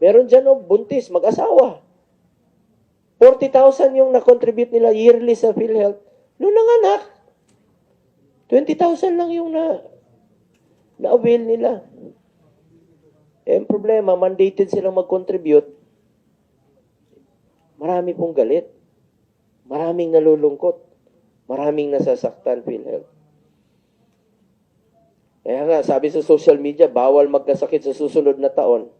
Meron dyan, oh, buntis, mag-asawa. 40,000 yung na-contribute nila yearly sa PhilHealth. Noong nanganak, 20,000 lang yung na na-avail nila. Eh, ang problema, mandated silang mag-contribute. Marami pong galit. Maraming nalulungkot. Maraming nasasaktan, PhilHealth. Kaya nga, sabi sa social media, bawal magkasakit sa susunod na taon.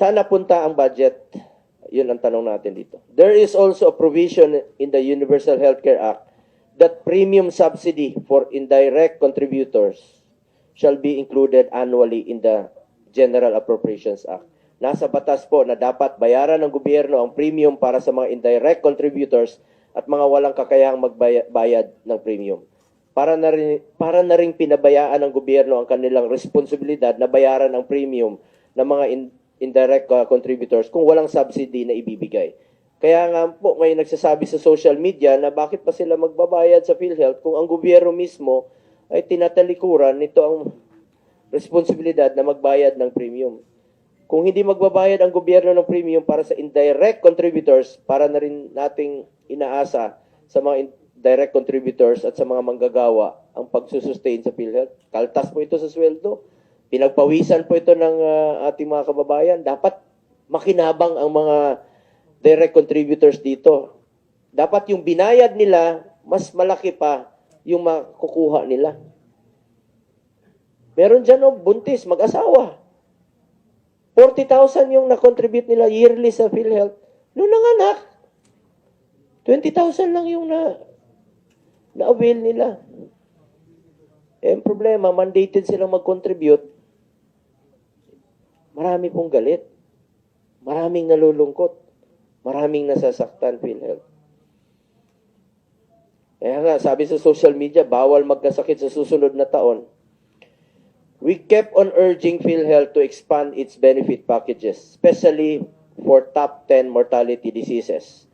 Saan napunta ang budget? Yun ang tanong natin dito. There is also a provision in the Universal Healthcare Act that premium subsidy for indirect contributors shall be included annually in the General Appropriations Act. Nasa batas po na dapat bayaran ng gobyerno ang premium para sa mga indirect contributors at mga walang kakayahang magbayad ng premium. Para na rin, para na rin pinabayaan ng gobyerno ang kanilang responsibilidad na bayaran ang premium ng mga indirect uh, contributors kung walang subsidy na ibibigay. Kaya nga po may nagsasabi sa social media na bakit pa sila magbabayad sa PhilHealth kung ang gobyerno mismo ay tinatalikuran nito ang responsibilidad na magbayad ng premium. Kung hindi magbabayad ang gobyerno ng premium para sa indirect contributors, para na rin nating inaasa sa mga indirect contributors at sa mga manggagawa ang pagsusustain sa PhilHealth. Kaltas po ito sa sweldo. Pinagpawisan po ito ng ah, ating mga kababayan. Dapat makinabang ang mga direct contributors dito. Dapat yung binayad nila, mas malaki pa yung makukuha nila. Meron dyan, oh, buntis, mag-asawa. 40,000 yung na-contribute nila yearly sa PhilHealth. Noong nanganak, 20,000 lang yung na na-avail nila. Eh, problema, mandated silang mag-contribute. Marami pong galit. Maraming nalulungkot. Maraming nasasaktan, PhilHealth. Kaya nga, sabi sa social media, bawal magkasakit sa susunod na taon. We kept on urging PhilHealth to expand its benefit packages, especially for top 10 mortality diseases.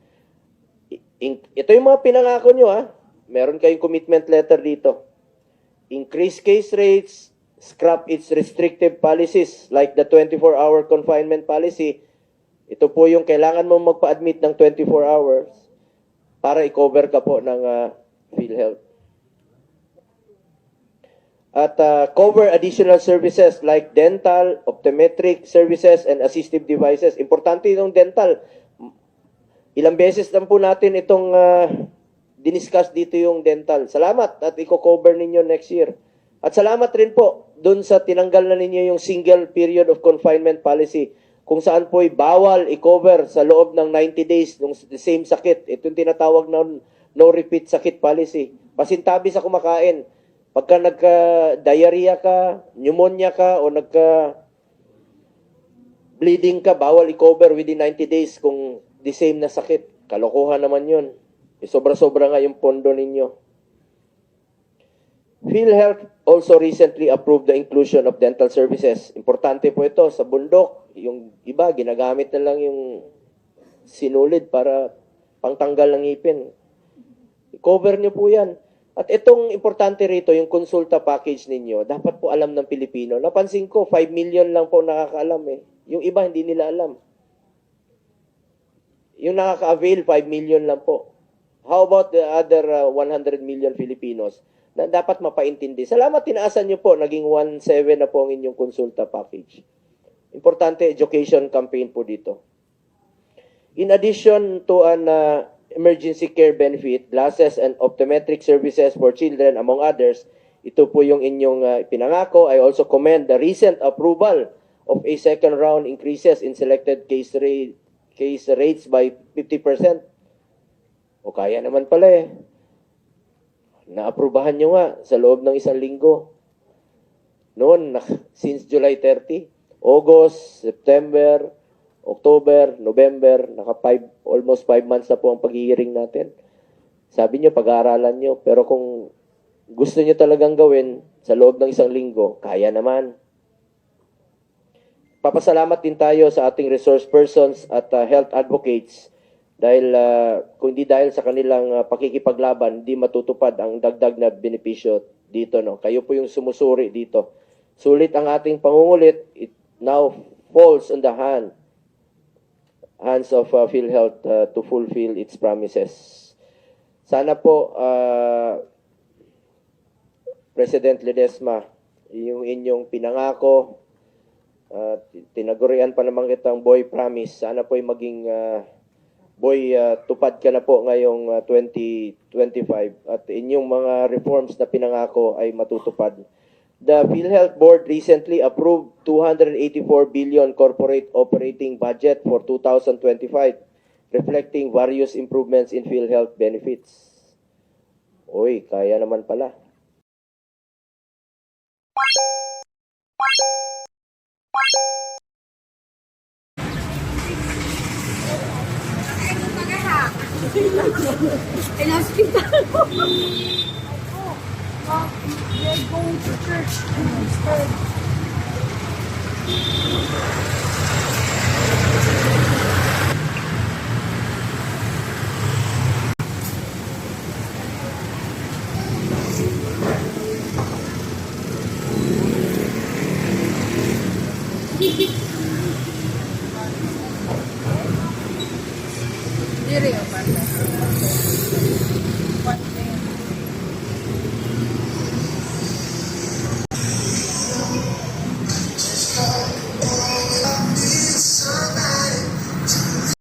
Ito yung mga pinangako nyo, ha? Meron kayong commitment letter dito. Increase case rates, scrap its restrictive policies like the 24-hour confinement policy. Ito po yung kailangan mong magpa-admit ng 24 hours para i-cover ka po ng ah, PhilHealth. At ah, cover additional services like dental, optometric services, and assistive devices. Importante yung dental. Ilang beses lang po natin itong ah, diniscuss dito yung dental. Salamat at i-cover ninyo next year. At salamat rin po dun sa tinanggal na ninyo yung single period of confinement policy kung saan po'y bawal i-cover sa loob ng 90 days ng same sakit. Ito yung tinatawag na no repeat sakit policy. Pasintabi sa kumakain. Pagka nagka-diarrhea ka, pneumonia ka, o nagka bleeding ka, bawal i-cover within 90 days kung the same na sakit. Kalokohan naman yun. E sobra-sobra nga yung pondo ninyo. PhilHealth also recently approved the inclusion of dental services. Importante po ito sa bundok. Yung iba, ginagamit na lang yung sinulid para pangtanggal ng ngipin. I-cover nyo po yan. At itong importante rito, yung konsulta package ninyo, dapat po alam ng Pilipino. Napansin ko, 5 million lang po nakakaalam eh. Yung iba, hindi nila alam. Yung nakaka-avail, 5 million lang po. How about the other uh, 100 million Filipinos na dapat mapaintindi? Salamat, tinaasan nyo po. Naging 1.7 na po ang inyong konsulta package. Importante, education campaign po dito. In addition to an uh, emergency care benefit, glasses and optometric services for children, among others, ito po yung inyong uh, pinangako. I also commend the recent approval of a second round increases in selected case rate case rates by 50%. O kaya naman pala eh. Naaprubahan nyo nga sa loob ng isang linggo. Noon, since July 30, August, September, October, November, naka five, almost 5 months na po ang pag-hearing natin. Sabi nyo, pag-aaralan nyo. Pero kung gusto nyo talagang gawin sa loob ng isang linggo, kaya naman. Papasalamat din tayo sa ating resource persons at uh, health advocates dahil uh, kung hindi dahil sa kanilang uh, pakikipaglaban, hindi matutupad ang dagdag na benepisyo dito. No? Kayo po yung sumusuri dito. Sulit ang ating pangungulit. It, now falls on the hand hands of uh, PhilHealth uh, to fulfill its promises. Sana po, uh, President Ledesma, yung inyong pinangako, uh, tinagurian pa naman kitang boy promise, sana po maging uh, boy uh, tupad ka na po ngayong uh, 2025 at inyong mga reforms na pinangako ay matutupad. The PhilHealth Board recently approved 284 billion corporate operating budget for 2025, reflecting various improvements in PhilHealth benefits. Uy, kaya naman pala. In hospital. Oh, they're going to church instead.